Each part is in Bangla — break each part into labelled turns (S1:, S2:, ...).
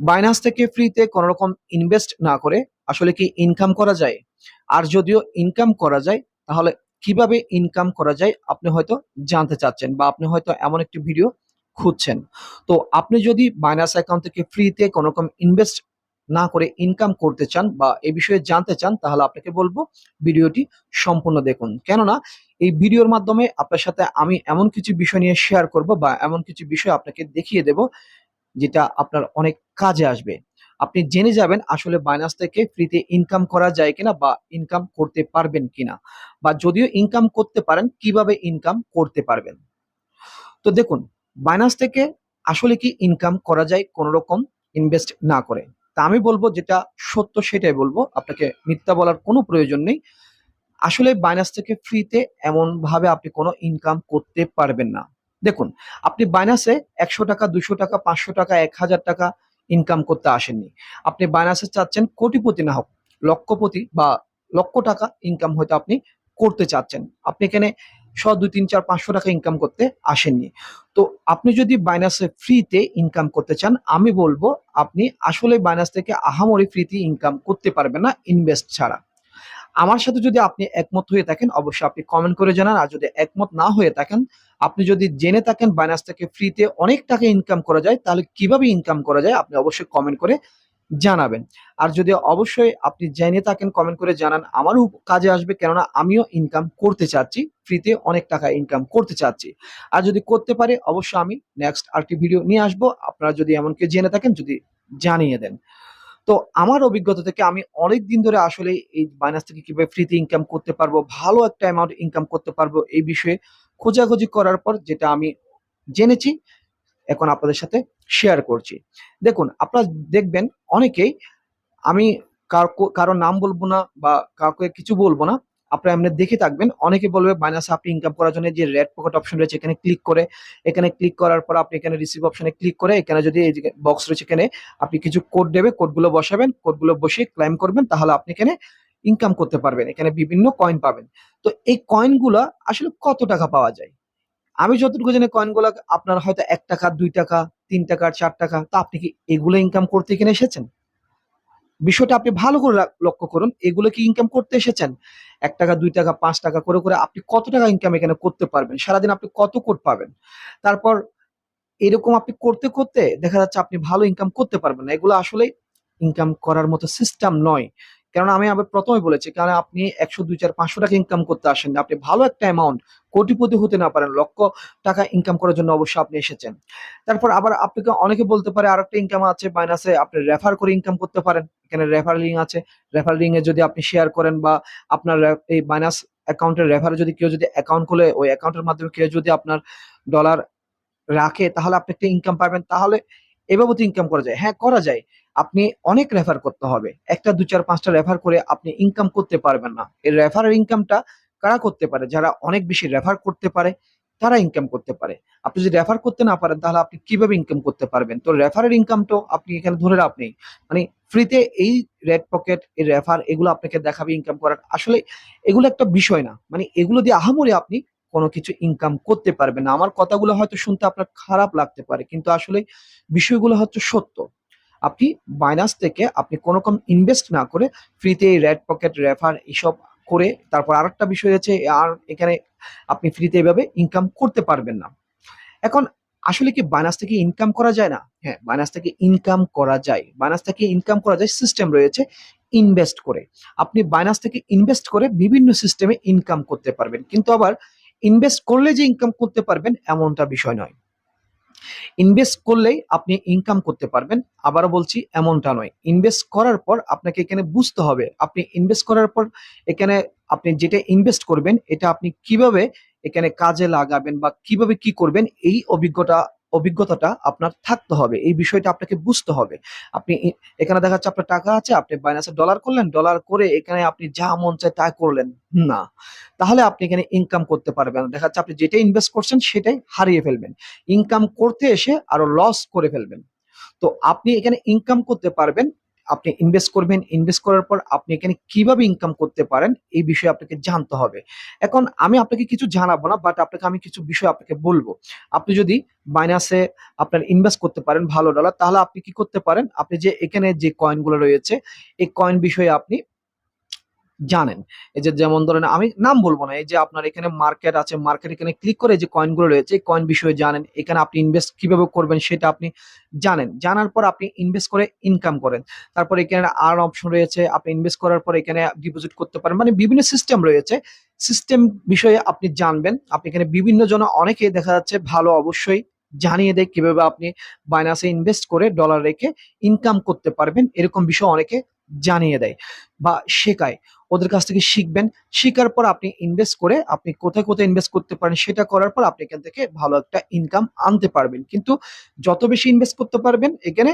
S1: বাইনান্স থেকে ফ্রিতে কোনো রকম ইনভেস্ট না করে আসলে কি ইনকাম করা যায়? আর যদিও ইনকাম করা যায়, তাহলে কীভাবে ইনকাম করা যায় আপনি হয়তো জানতে চাচ্ছেন বা আপনি হয়তো এমন একটি ভিডিও খুঁজছেন। তো আপনি যদি বাইনান্স অ্যাকাউন্ট থেকে ফ্রিতে কোনো রকম ইনভেস্ট না করে ইনকাম করতে চান বা এই বিষয়ে জানতে চান, তাহলে আপনাকে বলব ভিডিওটি সম্পূর্ণ দেখুন। কেননা এই ভিডিওর মাধ্যমে আপনার সাথে আমি এমন কিছু বিষয় নিয়ে শেয়ার করব বা এমন কিছু বিষয় আপনাকে দেখিয়ে দেব যেটা আপনার অনেক কাজে আসবে। আপনি জেনে যাবেন আসলে বাইনান্স থেকে ফ্রিতে ইনকাম করা যায় কিনা বা ইনকাম করতে পারবেন কিনা বা যদিও ইনকাম করতে পারেন, কীভাবে ইনকাম করতে পারবেন? তো দেখুন বাইনান্স থেকে আসলে কি ইনকাম করা যায় কোনো রকম ইনভেস্ট না করে। তা আমি বলব যেটা সত্য সেটাই বলব, আপনাকে মিথ্যা বলার কোনো প্রয়োজন নেই। আসলে বাইনান্স থেকে ফ্রিতে এমন ভাবে আপনি কোনো ইনকাম করতে পারবেন না। দেখুন, আপনি বাইনাসে একশো টাকা দুশো টাকা, পাঁচশো টাকা, এক হাজার টাকা ইনকাম করতে আসেননি। আপনি বাইনাসে চাচ্ছেন কোটিপতি না হোক, লক্ষপতি বা লক্ষ টাকা ইনকাম হয়তো আপনি করতে চাচ্ছেন। আপনি এখানে শ, দুই, তিন, চার, পাঁচশো টাকা ইনকাম করতে আসেননি। তো আপনি যদি বাইনাসে ফ্রিতে ইনকাম করতে চান, আমি বলব আপনি আসলে বাইনাস থেকে আহামরি ফ্রিতে ইনকাম করতে পারবেন না ইনভেস্ট ছাড়া। আমার সাথে যদি আপনি একমত হয়ে থাকেন, অবশ্যই আপনি কমেন্ট করে জানান। আর যদি একমত না হয়ে থাকেন, আপনি যদি জেনে থাকেন বাইনাস থেকে ফ্রিতে অনেক টাকা ইনকাম করা যায়, তাহলে কীভাবে ইনকাম করা যায় আপনি অবশ্যই কমেন্ট করে জানাবেন। আর যদি অবশ্যই আপনি জেনে থাকেন কমেন্ট করে জানান, আমারও কাজে আসবে, কেননা আমিও ইনকাম করতে চাচ্ছি ফ্রিতে অনেক টাকা ইনকাম করতে চাচ্ছি। আর যদি করতে পারে, অবশ্যই আমি নেক্সট আরেকটি ভিডিও নিয়ে আসব। আপনারা যদি এমনকি জেনে থাকেন, যদি জানিয়ে দেন। তো আমার অভিজ্ঞতা থেকে আমি অনেক দিন ধরে আসলে এই মাইনাস থেকে কীভাবে ফ্রিতে ইনকাম করতে পারব, ভালো একটা অ্যামাউন্ট ইনকাম করতে পারব এই বিষয়ে খোঁজাখুঁজি করার পর যেটা আমি জেনেছি, এখন আপনাদের সাথে শেয়ার করছি। দেখুন, আপনারা দেখবেন অনেকেই আমি কার- নাম বলব না বা কাউকে কিছু বলব না আপনারা এমনি দেখে থাকবেন। অনেকে বলবে মাইনাস আপনি ইনকাম করার জন্য যে রেড পকেট অপশন রয়েছে, এখানে ক্লিক করে, এখানে ক্লিক করার পর আপনি এখানে রিসিভ অপশনে ক্লিক করে, এখানে যদি এই বক্স রয়েছে এখানে, আপনি কিছু কোড দেবে কোডগুলো বসাবেন কোডগুলো বসিয়ে ক্লাইম করবেন, তাহলে আপনি এখানে ইনকাম করতে পারবেন, এখানে বিভিন্ন কয়েন পাবেন। তো এই কয়েনগুলো আসলে কত টাকা পাওয়া যায়? আমি যতটুকু জানি কয়েনগুলো আপনার হয়তো এক টাকা, দুই টাকা, তিন টাকা, চার টাকা, তা আপনি কি এগুলো ইনকাম করতে এখানে এসেছেন? বিষয়টা আপনি ভালো করে লক্ষ্য করুন, এগুলো কি ইনকাম করতে এসেছেন? এক টাকা, দুই টাকা, পাঁচ টাকা করে করে আপনি কত টাকা ইনকাম এখানে করতে পারবেন? সারাদিন আপনি কত কোট পাবেন? তারপর এরকম আপনি করতে করতে দেখা যাচ্ছে আপনি ভালো ইনকাম করতে পারবেন না। এগুলো আসলে ইনকাম করার মতো সিস্টেম নয়। কারণ আমি আবার প্রথমে বলেছি, কারণ আপনি একশো, দুই, চার, পাঁচশো টাকা ইনকাম করতে আসেন আপনি ভালো একটা অ্যামাউন্ট কোটিপতি হতে না পারেন, লক্ষ টাকা ইনকাম করার জন্য অবশ্যই আপনি এসেছেন। তারপর আবার আপনাকে অনেকে বলতে পারে আর একটা ইনকাম আছে মাইনাসে আপনি রেফার করে ইনকাম করতে পারেন। এখানে রেফার আছে। রেফার লিঙ্কে যদি আপনি শেয়ার করেন বা আপনার এই মাইনাস অ্যাকাউন্টের রেফারে যদি কেউ যদি অ্যাকাউন্ট খুলে, ওই অ্যাকাউন্টের মাধ্যমে কেউ যদি আপনার ডলার রাখে, তাহলে আপনি একটা ইনকাম পাবেন। তাহলে এভাবে তো ইনকাম করা যায়। হ্যাঁ করা যায়। আপনি অনেক রেফার করতে হবে। একটা, দু, চার, পাঁচটা রেফার করে আপনি ইনকাম করতে পারবেন না। এই রেফারের ইনকামটা কারা করতে পারে? যারা অনেক বেশি রেফার করতে পারে, তারা ইনকাম করতে পারে। আপনি যদি রেফার করতে না পারেন, তাহলে আপনি কীভাবে ইনকাম করতে পারবেন? তো রেফারের ইনকামটাও আপনি এখানে ধরে আপনি মানে ফ্রিতে এই রেড পকেট এই রেফার এগুলো আপনাকে দেখাবে ইনকাম করার। আসলে এগুলো একটা বিষয় না। মানে এগুলো দিয়ে আহামরি আপনি কোনো কিছু ইনকাম করতে পারবেন না। আমার কথাগুলো হয়তো শুনতে আপনার খারাপ লাগতে পারে, কিন্তু আসলে বিষয়গুলো হচ্ছে সত্য। আপনি বাইনাস থেকে আপনি কোনো রকম ইনভেস্ট না করে ফ্রিতে রেড পকেট রেফার এসব করে তারপর আরেকটা বিষয় হচ্ছে, আর এখানে আপনি ফ্রিতে এভাবে ইনকাম করতে পারবেন না। এখন আসলে কি বাইনাস থেকে ইনকাম করা যায় না? হ্যাঁ বাইনাস থেকে ইনকাম করা যায়। বাইনাস থেকে ইনকাম করা যায় সিস্টেম রয়েছে ইনভেস্ট করে। আপনি বাইনাস থেকে ইনভেস্ট করে বিভিন্ন সিস্টেমে ইনকাম করতে পারবেন। কিন্তু আবার ইনভেস্ট করলে যে ইনকাম করতে পারবেন, এমনটা বিষয় নয়। ইনভেস্ট করলেই আপনি ইনকাম করতে পারবেন, আবারও বলছি এমনটা নয়। ইনভেস্ট করার পর আপনাকে এখানে বুঝতে হবে, আপনি ইনভেস্ট করার পর এখানে আপনি যেটা ইনভেস্ট করবেন, এটা আপনি কীভাবে এখানে কাজে লাগাবেন বা কীভাবে কি করবেন, এই অভিজ্ঞতা অভিজ্ঞতাটা আপনার থাকতে হবে। এই বিষয়টা আপনাকে বুঝতে হবে। আপনি এখানে দেখা যাচ্ছে আপনার টাকা আছে, আপনি বাইনাসে ডলার করলেন ডলার করে এখানে আপনি যা মন চায় তা করলেন। না। তাহলে আপনি এখানে ইনকাম করতে পারবেন দেখা যাচ্ছে আপনি যেটাই ইনভেস্ট করছেন, সেটাই হারিয়ে ফেলবেন। ইনকাম করতে এসে আরও লস করে ফেলবেন। তো আপনি এখানে ইনকাম করতে পারবেন আপনি ইনভেস্ট করবেন ইনভেস্ট করার পর আপনি এখানে কীভাবে ইনকাম করতে পারেন, এই বিষয়ে আপনাকে জানতে হবে। এখন আমি আপনাকে কিছু জানাব না বাট আপনাকে আমি কিছু বিষয় আপনাকে বলব। আপনি যদি মাইনাসে আপনার ইনভেস্ট করতে পারেন ভালো ডলার তাহলে আপনি কি করতে পারেন? আপনি যে এখানে যে কয়েনগুলো রয়েছে, এই কয়েন বিষয়ে আপনি জানেন। এই যে যেমন ধরেন আমি নাম বলব না, এই যে আপনার এখানে মার্কেট আছে মার্কেট এখানে ক্লিক করে যে কয়েনগুলো রয়েছে, এই কয়েন বিষয়ে জানেন, এখানে আপনি ইনভেস্ট কীভাবে করবেন সেটা আপনি জানেন। জানার পর আপনি ইনভেস্ট করে ইনকাম করেন। তারপর এখানে আর অপশন রয়েছে, আপনি ইনভেস্ট করার পর এখানে ডিপোজিট করতে পারেন। মানে বিভিন্ন সিস্টেম রয়েছে। সিস্টেম বিষয়ে আপনি জানবেন। আপনি এখানে বিভিন্ন জন, অনেকে দেখা যাচ্ছে ভালো অবশ্যই জানিয়ে দেয় কীভাবে আপনি বাইনাসে ইনভেস্ট করে ডলার রেখে ইনকাম করতে পারবেন। এরকম বিষয় অনেকে জানিয়ে দেয় বা শেখায়। ওদের কাছ থেকে শিখবেন। শেখার পর আপনি ইনভেস্ট করে আপনি কোথায় কোথায় ইনভেস্ট করতে পারেন সেটা করার পর আপনি এখান থেকে ভালো একটা ইনকাম আনতে পারবেন। কিন্তু যত বেশি ইনভেস্ট করতে পারবেন এখানে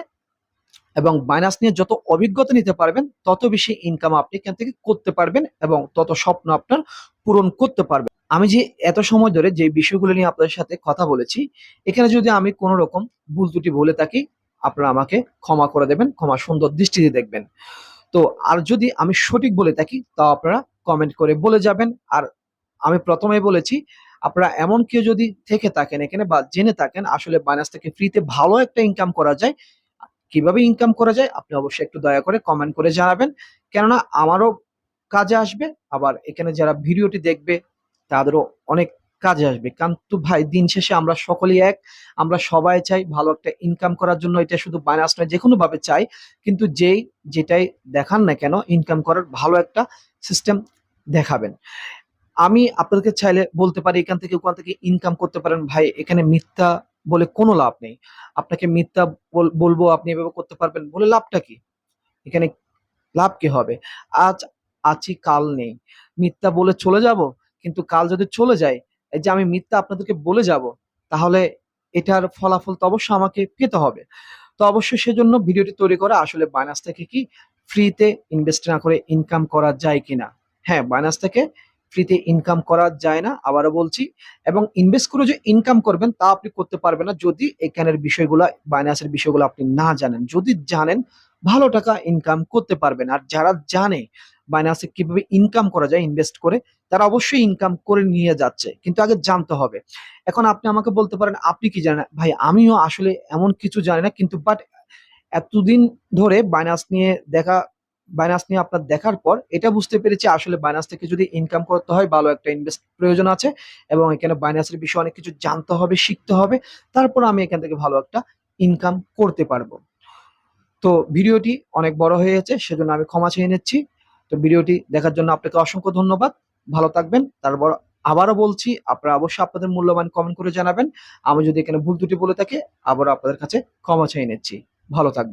S1: এবং বাইনাস নিয়ে যত অভিজ্ঞতা নিতে পারবেন, তত বেশি ইনকাম আপনি এখান থেকে করতে পারবেন এবং তত স্বপ্ন আপনার পূরণ করতে পারবেন। আমি যে এত সময় ধরে যে বিষয়গুলো নিয়ে আপনাদের সাথে কথা বলেছি, এখানে যদি আমি কোনো রকম ভুল ত্রুটি বলে থাকি আপনারা আমাকে ক্ষমা করে দেবেন, ক্ষমা সুন্দর দৃষ্টিতে দেখবেন। তো আর যদি আমি সঠিক বলে থাকি, তাও আপনারা কমেন্ট করে বলে যাবেন। আর আমি প্রথমে বলেছি, আপনারা এমন কেউ যদি থেকে থাকেন এখানে বা জেনে থাকেন, আসলে বাইনাস থেকে ফ্রিতে ভালো একটা ইনকাম করা যায়, কীভাবে ইনকাম করা যায়, আপনি অবশ্যই একটু দয়া করে কমেন্ট করে জানাবেন। কেননা, আমারও কাজে আসবে, আবার এখানে যারা ভিডিওটি দেখবে, তাদেরও অনেক কাজে আসবে। কিন্তু ভাই, দিন শেষে আমরা সকলেই এক। আমরা সবাই চাই ভালো একটা ইনকাম করার জন্য। এটা শুধু বাইনাস নয় যে কোনো ভাবে চাই। কিন্তু যেই, যেটাই দেখান না কেন ইনকাম করার ভালো একটা সিস্টেম দেখাবেন। আমি আপনাদেরকে চাইলে বলতে পারি, এখান থেকে ওখান থেকে ইনকাম করতে পারেন। ভাই, এখানে মিথ্যা বলে কোনো লাভ নেই। আপনাকে মিথ্যা বল- বলব, আপনি এভাবে করতে পারবেন বলে লাভটা কি? এখানে লাভ কি হবে? আজ আছি, কাল নেই। মিথ্যা বলে চলে যাব, কিন্তু কাল যদি চলে যায় যে আমি মিথ্যা আপনাদেরকে বলে যাব, তাহলে এটার ফলাফল তো অবশ্যই আমাকে পেতে হবে। তো অবশ্যই সেজন্য ভিডিওটি তৈরি করা আসলে বাইনাস থেকে কি ফ্রিতে ইনভেস্ট না করে ইনকাম করা যায় কিনা? হ্যাঁ বাইনাস থেকে ফ্রিতে ইনকাম করা যায় না, আবারও বলছি। এবং ইনভেস্ট করে যে ইনকাম করবেন, তা আপনি করতে পারবেন না যদি এখানের বিষয়গুলো বাইনাসের বিষয়গুলো আপনি না জানেন। যদি জানেন, ভালো টাকা ইনকাম করতে পারবেন। আর যারা জানে বাইনাসে কীভাবে ইনকাম করা যায় ইনভেস্ট করে, তারা অবশ্যই ইনকাম করে নিয়ে যাচ্ছে। কিন্তু আগে জানতে হবে। এখন আপনি আমাকে বলতে পারেন, আপনি কি জানেন? ভাই, আমিও আসলে এমন কিছু জানি না, কিন্তু বাট এতদিন ধরে বাইনাস নিয়ে দেখা বাইনাস নিয়ে আপনার দেখার পর এটা বুঝতে পেরেছি আসলে বাইনাস থেকে যদি ইনকাম করতে হয়, ভালো একটা ইনভেস্ট প্রয়োজন আছে এবং এখানে বাইনাসের বিষয়ে অনেক কিছু জানতে হবে, শিখতে হবে। তারপর আমি এখান থেকে ভালো একটা ইনকাম করতে পারব। তো ভিডিওটি অনেক বড় হয়ে গেছে, সেজন্য আমি ক্ষমা চেয়ে নিচ্ছি। তো ভিডিওটি দেখার জন্য আপনাকে অসংখ্য ধন্যবাদ। ভালো থাকবেন। তারপর আবারও বলছি, আপনারা অবশ্যই আপনাদের মূল্যবান কমেন্ট করে জানাবেন। আমি যদি এখানে ভুল দুটি বলে থাকি, আবারও আপনাদের কাছে ক্ষমা চাই নিচ্ছি। ভালো থাকবেন।